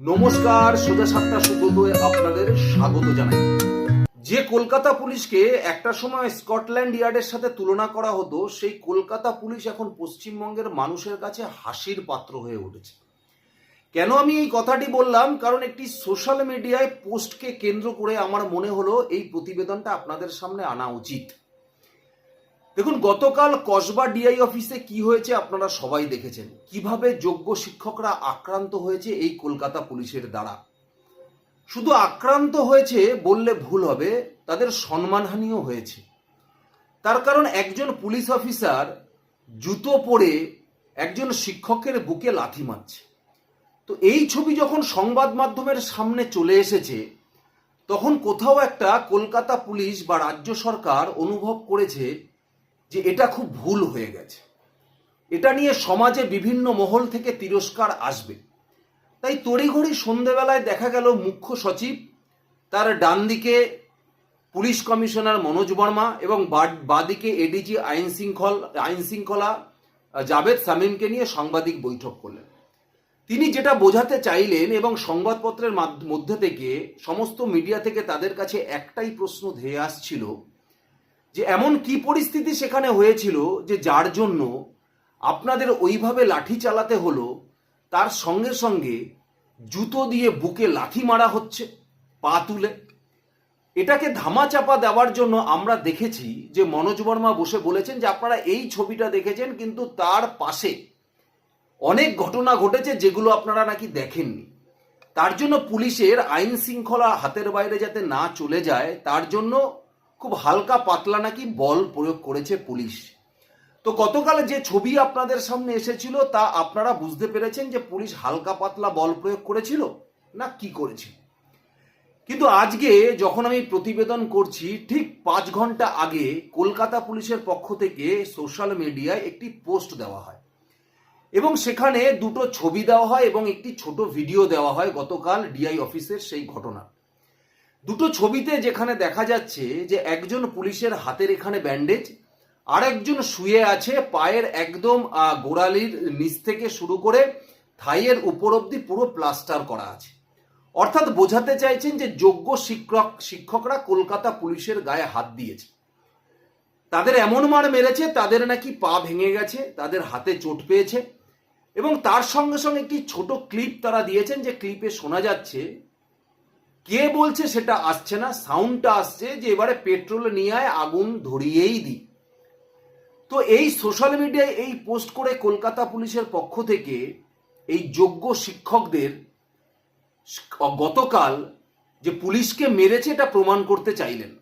নমস্কার, সোজা সাতটা সুব্রতয়ে আপনাদের স্বাগত জানাই। যে কলকাতা পুলিশকে একটা সময় স্কটল্যান্ড ইয়ার্ডের সাথে তুলনা করা হতো, সেই কলকাতা পুলিশ এখন পশ্চিমবঙ্গের মানুষের কাছে হাসির পাত্র হয়ে উঠেছে। কেন আমি এই কথাটি বললাম? কারণ একটি সোশ্যাল মিডিয়ায় পোস্টকে কেন্দ্র করে আমার মনে হলো এই প্রতিবেদনটা আপনাদের সামনে আনা উচিত। দেখুন, গতকাল কসবা ডিআই অফিসে কি হয়েছে আপনারা সবাই দেখেছেন। কীভাবে যোগ্য শিক্ষকরা আক্রান্ত হয়েছে এই কলকাতা পুলিশের দ্বারা। শুধু আক্রান্ত হয়েছে বললে ভুল হবে, তাদের সম্মানহানিও হয়েছে। তার কারণ, একজন পুলিশ অফিসার জুতো পরে একজন শিক্ষকের বুকে লাথি মারছে। তো এই ছবি যখন সংবাদ মাধ্যমের সামনে চলে এসেছে, তখন কোথাও একটা কলকাতা পুলিশ বা রাজ্য সরকার অনুভব করেছে যে এটা খুব ভুল হয়ে গেছে। এটা নিয়ে সমাজে বিভিন্ন মহল থেকে তিরস্কার আসবে। তাই তড়িঘড়ি সন্ধেবেলায় দেখা গেল মুখ্য সচিব, তার ডান দিকে পুলিশ কমিশনার মনোজ বর্মা এবং বাদিকে এডিজি আইন শৃঙ্খল আইন শৃঙ্খলা জাভেদ সামিমকে নিয়ে সাংবাদিক বৈঠক করলেন। তিনি যেটা বোঝাতে চাইলেন এবং সংবাদপত্রের মধ্যে থেকে সমস্ত মিডিয়া থেকে তাদের কাছে একটাই প্রশ্ন ধেয়ে আসছিল যে এমন কি পরিস্থিতি সেখানে হয়েছিল যে যার জন্য আপনাদের ওইভাবে লাঠি চালাতে হলো, তার সঙ্গে সঙ্গে জুতো দিয়ে বুকে লাথি মারা হচ্ছে, পা তুলে। এটাকে ধামাচাপা দেওয়ার জন্য আমরা দেখেছি যে মনোজ বর্মা বসে বলেছেন যে আপনারা এই ছবিটা দেখেছেন, কিন্তু তার পাশে অনেক ঘটনা ঘটেছে যেগুলো আপনারা নাকি দেখেননি। তার জন্য পুলিশের আইন শৃঙ্খলা হাতের বাইরে যাতে না চলে যায়, তার জন্য খুব হালকা পাতলা নাকি বল প্রয়োগ করেছে পুলিশ। তো গতকাল যে ছবি আপনাদের সামনে এসেছিল তা আপনারা বুঝতে পেরেছেন যে পুলিশ হালকা পাতলা বল প্রয়োগ করেছিল না কি করেছিল কিন্তু আজকে যখন আমি প্রতিবেদন করছি, ঠিক পাঁচ ঘণ্টা আগে কলকাতা পুলিশের পক্ষ থেকে সোশ্যাল মিডিয়ায় একটি পোস্ট দেওয়া হয় এবং সেখানে দুটো ছবি দেওয়া হয় এবং একটি ছোট ভিডিও দেওয়া হয় গতকাল ডিআই অফিসের সেই ঘটনা। দুটো ছবিতে যেখানে দেখা যাচ্ছে যে একজন পুলিশের হাতের এখানে ব্যান্ডেজ আর একজন শুয়ে আছে পায়ের একদম গোড়ালির নিচ থেকে শুরু করে থাইয়ের উপর অব্দি পুরো প্লাস্টার করা আছে। অর্থাৎ বোঝাতে চাইছেন যে যোগ্য শিক্ষক, শিক্ষকরা কলকাতা পুলিশের গায়ে হাত দিয়েছে। তাদের এমন মার মেরেছে, তাদের নাকি পা ভেঙে গেছে, তাদের হাতে চোট পেয়েছে এবং তার সঙ্গে সঙ্গে একটি ছোট ক্লিপ তারা দিয়েছেন যে ক্লিপে শোনা যাচ্ছে কে বলছে সেটা আসছে না সাউন্ডটা আসছে যে এবারে পেট্রোল নিয়ে আয়, আগুন ধরিয়েই দিই তো এই সোশ্যাল মিডিয়ায় এই পোস্ট করে কলকাতা পুলিশের পক্ষ থেকে এই যোগ্য শিক্ষকদের গতকাল যে পুলিশকে মেরেছে এটা প্রমাণ করতে চাইলেন।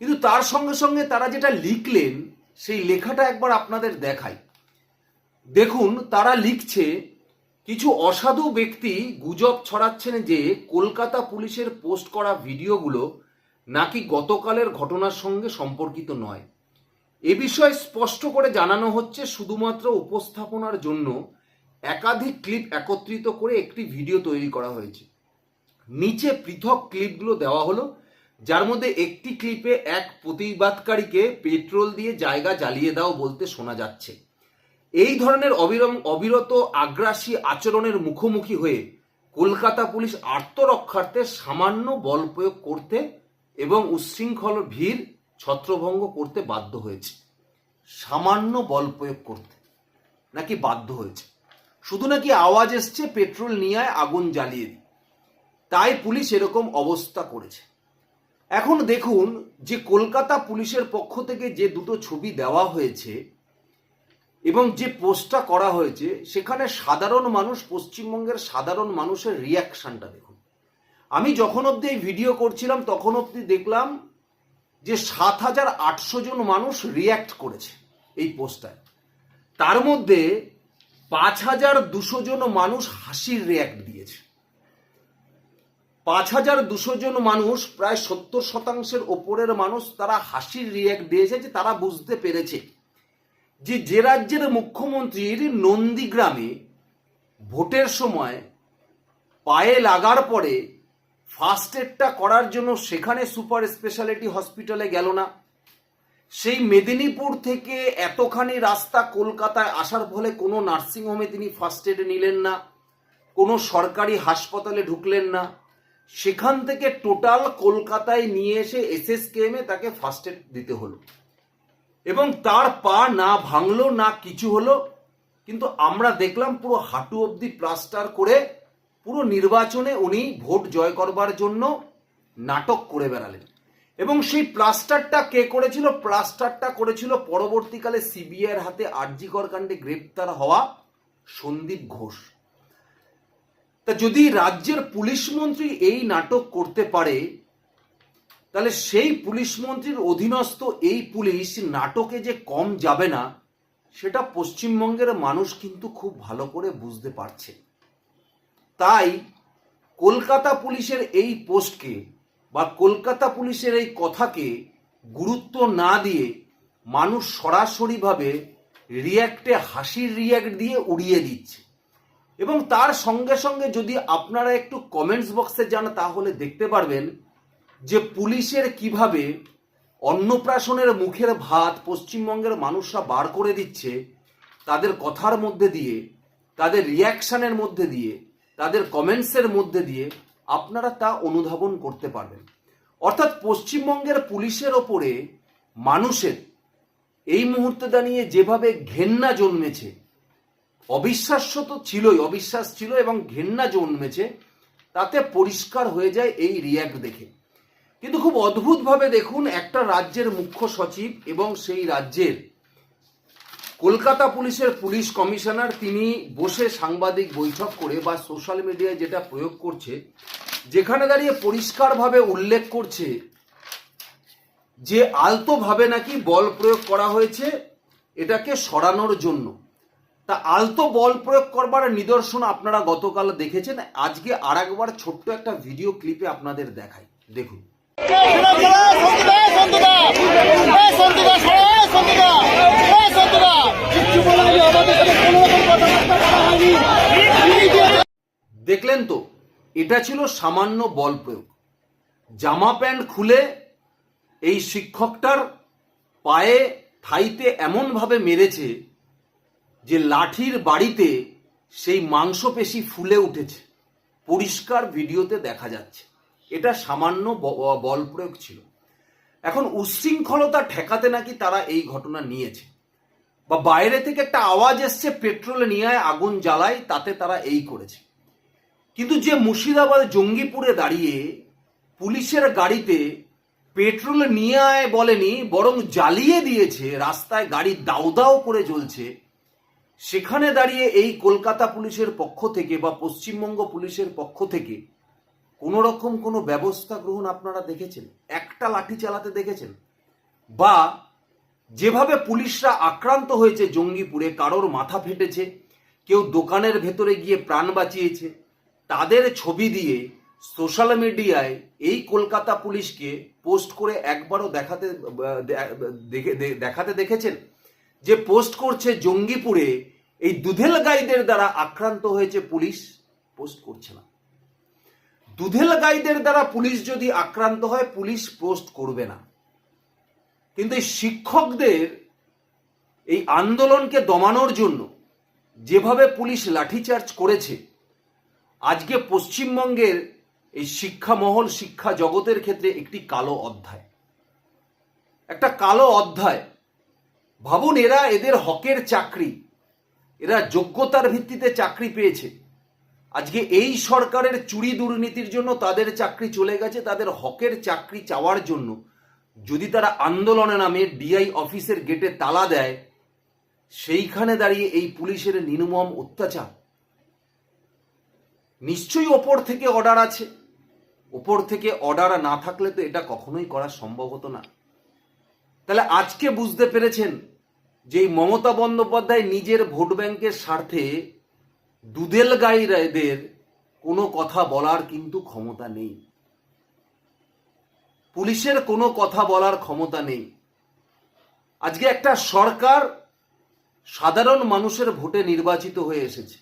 কিন্তু তার সঙ্গে সঙ্গে তারা যেটা লিখলেন, সেই লেখাটা একবার আপনাদের দেখাই। দেখুন, তারা লিখছে কিছু অসাধু ব্যক্তি গুজব ছড়াচ্ছেন যে কলকাতা পুলিশের পোস্ট করা ভিডিওগুলো নাকি গতকালের ঘটনার সঙ্গে সম্পর্কিত নয়। এ বিষয়ে স্পষ্ট করে জানানো হচ্ছে শুধুমাত্র উপস্থাপনার জন্য একাধিক ক্লিপ একত্রিত করে একটি ভিডিও তৈরি করা হয়েছে। নিচে পৃথক ক্লিপগুলো দেওয়া হলো, যার মধ্যে একটি ক্লিপে এক প্রতিবাদকারীকে পেট্রোল দিয়ে জায়গা জ্বালিয়ে দাও বলতে শোনা যাচ্ছে। এই ধরনের অবিরম অবিরত আগ্রাসী আচরণের মুখোমুখি হয়ে কলকাতা পুলিশ আত্মরক্ষার্থে সামান্য বল প্রয়োগ করতে এবং উচ্ছৃঙ্খল ভিড় ছত্রভঙ্গ করতে বাধ্য হয়েছে। সামান্য বল প্রয়োগ করতে নাকি বাধ্য হয়েছে? শুধু নাকি আওয়াজ এসছে, পেট্রোল নিয়ে আগুন জ্বালিয়ে দিই তাই পুলিশ এরকম অবস্থা করেছে। এখন দেখুন যে কলকাতা পুলিশের পক্ষ থেকে যে দুটো ছবি দেওয়া হয়েছে এবং যে পোস্টটা করা হয়েছে, সেখানে সাধারণ মানুষ, পশ্চিমবঙ্গের সাধারণ মানুষের রিয়াকশনটা দেখুন। আমি যখন অবধি এই ভিডিও করছিলাম, তখন অবধি দেখলাম যে সাত হাজার আটশো জন মানুষ রিয়্যাক্ট করেছে এই পোস্টটায়। তার মধ্যে পাঁচ হাজার দুশো জন মানুষ হাসির রিয়্যাক্ট দিয়েছে। পাঁচ হাজার দুশো জন মানুষ, প্রায় সত্তর শতাংশের ওপরের মানুষ, তারা হাসির রিয়্যাক্ট দিয়েছে যে তারা বুঝতে পেরেছে। যে যে রাজ্যের মুখ্যমন্ত্রীর নন্দীগ্রামে ভোটের সময় পায়ে লাগার পরে ফার্স্ট এডটা করার জন্য সেখানে সুপার স্পেশালিটি হসপিটালে গেল না। সেই মেদিনীপুর থেকে এতখানি রাস্তা কলকাতায় আসার ফলে কোনো নার্সিংহোমে তিনি ফার্স্ট এড নিলেন না, কোনো সরকারি হাসপাতালে ঢুকলেন না। সেখান থেকে টোটাল কলকাতায় নিয়ে এসে এসএসকেএমে তাকে ফার্স্ট এড দিতে হলো। এবং তার পা না ভাঙলো, না কিছু হলো, কিন্তু আমরা দেখলাম পুরো হাঁটু অবধি প্লাস্টার করে পুরো নির্বাচনে উনি ভোট জয় করবার জন্য নাটক করে বেড়ালেন। এবং সেই প্লাস্টারটা কে করেছিল? প্লাস্টারটা করেছিল পরবর্তীকালে সিবিআইয়ের হাতে আরজিকর কাণ্ডে গ্রেপ্তার হওয়া সন্দীপ ঘোষ। তা যদি রাজ্যের পুলিশ মন্ত্রী এই নাটক করতে পারে তাহলে সেই পুলিশ মন্ত্রীর অধীনস্থ এই পুলিশ নাটকে যে কম যাবে না, সেটা পশ্চিমবঙ্গের মানুষ কিন্তু খুব ভালো করে বুঝতে পারছে। তাই কলকাতা পুলিশের এই পোস্টকে বা কলকাতা পুলিশের এই কথাকে গুরুত্ব না দিয়ে মানুষ সরাসরিভাবে রিয়াক্টে হাসির রিয়াক্ট দিয়ে উড়িয়ে দিচ্ছে। এবং তার সঙ্গে সঙ্গে যদি আপনারা একটু কমেন্টস বক্সে যান, তাহলে দেখতে পারবেন যে পুলিশের কীভাবে অন্নপ্রাশনের মুখের ভাত পশ্চিমবঙ্গের মানুষরা বার করে দিচ্ছে, তাদের কথার মধ্যে দিয়ে, তাদের রিয়াকশানের মধ্যে দিয়ে, তাদের কমেন্টসের মধ্যে দিয়ে আপনারা তা অনুধাবন করতে পারবেন। অর্থাৎ পশ্চিমবঙ্গের পুলিশের ওপরে মানুষের এই মুহূর্তে দাঁড়িয়ে যেভাবে ঘেন্না জন্মেছে, অবিশ্বাস্য তো ছিলই, অবিশ্বাস ছিল এবং ঘেন্না জন্মেছে, তাতে পরিষ্কার হয়ে যায় এই রিয়াক্ট দেখে। কিন্তু খুব অদ্ভুতভাবে দেখুন একটা রাজ্যের মুখ্য সচিব এবং সেই রাজ্যের কলকাতা পুলিশের পুলিশ কমিশনার তিনি বসে সাংবাদিক বৈঠক করে বা সোশ্যাল মিডিয়ায় যেটা প্রয়োগ করছে, যেখানে দাঁড়িয়ে পরিষ্কারভাবে উল্লেখ করছে যে আলতোভাবে নাকি বল প্রয়োগ করা হয়েছে, এটাকে সরানোর জন্য। তা আলতো বল প্রয়োগ করবার নিদর্শন আপনারা গতকাল দেখেছেন। আজকে আর একবার ছোট্ট একটা ভিডিও ক্লিপে আপনাদের দেখাই। দেখুন। দেখলেন তো, এটা ছিল সামান্য বল প্রয়োগ। জামা প্যান্ট খুলে এই শিক্ষকটার পায়ে থাইতে এমনভাবে মেরেছে যে লাঠির বাড়িতে সেই মাংসপেশি ফুলে উঠেছে। পরিষ্কার ভিডিওতে দেখা যাচ্ছে। এটা সামান্য বল প্রয়োগ ছিল। এখন উচ্ছৃঙ্খলতা ঠেকাতে নাকি তারা এই ঘটনা নিয়েছে। বা বাইরে থেকে একটা আওয়াজ এসছে, পেট্রোল নিয়ে আগুন জ্বালায়, তাতে তারা এই করেছে। কিন্তু যে মুর্শিদাবাদ জঙ্গিপুরে দাঁড়িয়ে পুলিশের গাড়িতে পেট্রোল নিয়ে আয় বলেনি, বরং জ্বালিয়ে দিয়েছে, রাস্তায় গাড়ি দাউ দাউ করে জ্বলছে, সেখানে দাঁড়িয়ে এই কলকাতা পুলিশের পক্ষ থেকে বা পশ্চিমবঙ্গ পুলিশের পক্ষ থেকে কোনো রকম কোনো ব্যবস্থা গ্রহণ আপনারা দেখেছেন? একটা লাঠি চালাতে দেখেছেন? বা যেভাবে পুলিশরা আক্রান্ত হয়েছে জঙ্গিপুরে, কারোর মাথা ফেটেছে, কেউ দোকানের ভেতরে গিয়ে প্রাণ বাঁচিয়েছে, তাদের ছবি দিয়ে সোশ্যাল মিডিয়ায় এই কলকাতা পুলিশকে পোস্ট করে একবারও দেখাতে দেখাতে দেখেছেন? যে পোস্ট করছে জঙ্গিপুরে এই দুধেল গাইদের দ্বারা আক্রান্ত হয়েছে পুলিশ, পোস্ট করছে না। দুধেল গাইদের দ্বারা পুলিশ যদি আক্রান্ত হয়, পুলিশ পোস্ট করবে না। কিন্তু এই শিক্ষকদের এই আন্দোলনকে দমানোর জন্য যেভাবে পুলিশ লাঠিচার্জ করেছে, আজকে পশ্চিমবঙ্গের এই শিক্ষা মহল শিক্ষা জগতের ক্ষেত্রে একটি কালো অধ্যায়। একটা কালো অধ্যায়। ভাবুন, এরা এদের হকের চাকরি, এরা যোগ্যতার ভিত্তিতে চাকরি পেয়েছে। আজকে এই সরকারের চুরি দুর্নীতির জন্য তাদের চাকরি চলে গেছে, তাদের হকের চাকরি চাওয়ার জন্য। যদি তারা আন্দোলনে নামে, ডিআই অফিসের গেটে তালা দেয়, সেইখানে দাঁড়িয়ে এই পুলিশের নির্মম অত্যাচার। নিশ্চয়ই ওপর থেকে অর্ডার আছে। ওপর থেকে অর্ডার না থাকলে তো এটা কখনোই করা সম্ভব হতো না। তাহলে আজকে বুঝতে পেরেছেন যে মমতা বন্দ্যোপাধ্যায় নিজের ভোট ব্যাংকের স্বার্থে দুদেল গাইদের কোনো কথা বলার কিন্তু ক্ষমতা নেই। পুলিশের কোনো কথা বলার ক্ষমতা নেই। আজকে একটা সরকার সাধারণ মানুষের ভোটে নির্বাচিত হয়ে এসেছে।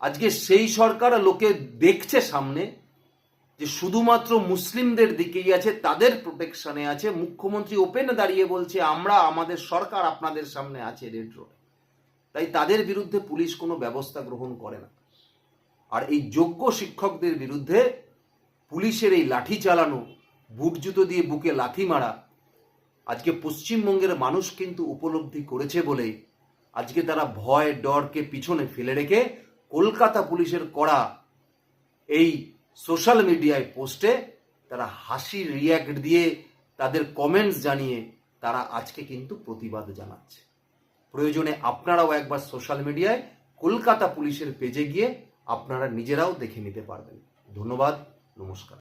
আজকে সেই সরকার লোকে দেখছে সামনে যে শুধুমাত্র মুসলিমদের দিকেই আছে, তাদের প্রোটেকশনে আছে। মুখ্যমন্ত্রী ওপেন দাঁড়িয়ে বলছে, আমরা, আমাদের সরকার আপনাদের সামনে আছে রেড রোড তাই তাদের বিরুদ্ধে পুলিশ কোনো ব্যবস্থা গ্রহণ করে না। আর এই যোগ্য শিক্ষকদের বিরুদ্ধে পুলিশের এই লাঠি চালানো, বুট জুতো দিয়ে বুকে লাথি মারা, আজকে পশ্চিমবঙ্গের মানুষ কিন্তু উপলব্ধি করেছে বলেই আজকে তারা ভয়, ডরকে পিছনে ফেলে রেখে কলকাতা পুলিশের করা এই সোশ্যাল মিডিয়ায় পোস্টে তারা হাসির রিয়াক্ট দিয়ে তাদের কমেন্টস জানিয়ে তারা আজকে কিন্তু প্রতিবাদ জানাচ্ছে। প্রয়োজনে আপনারাও একবার সোশ্যাল মিডিয়ায় কলকাতা পুলিশের পেজে গিয়ে আপনারা নিজেরাও দেখে নিতে পারবেন। ধন্যবাদ, নমস্কার।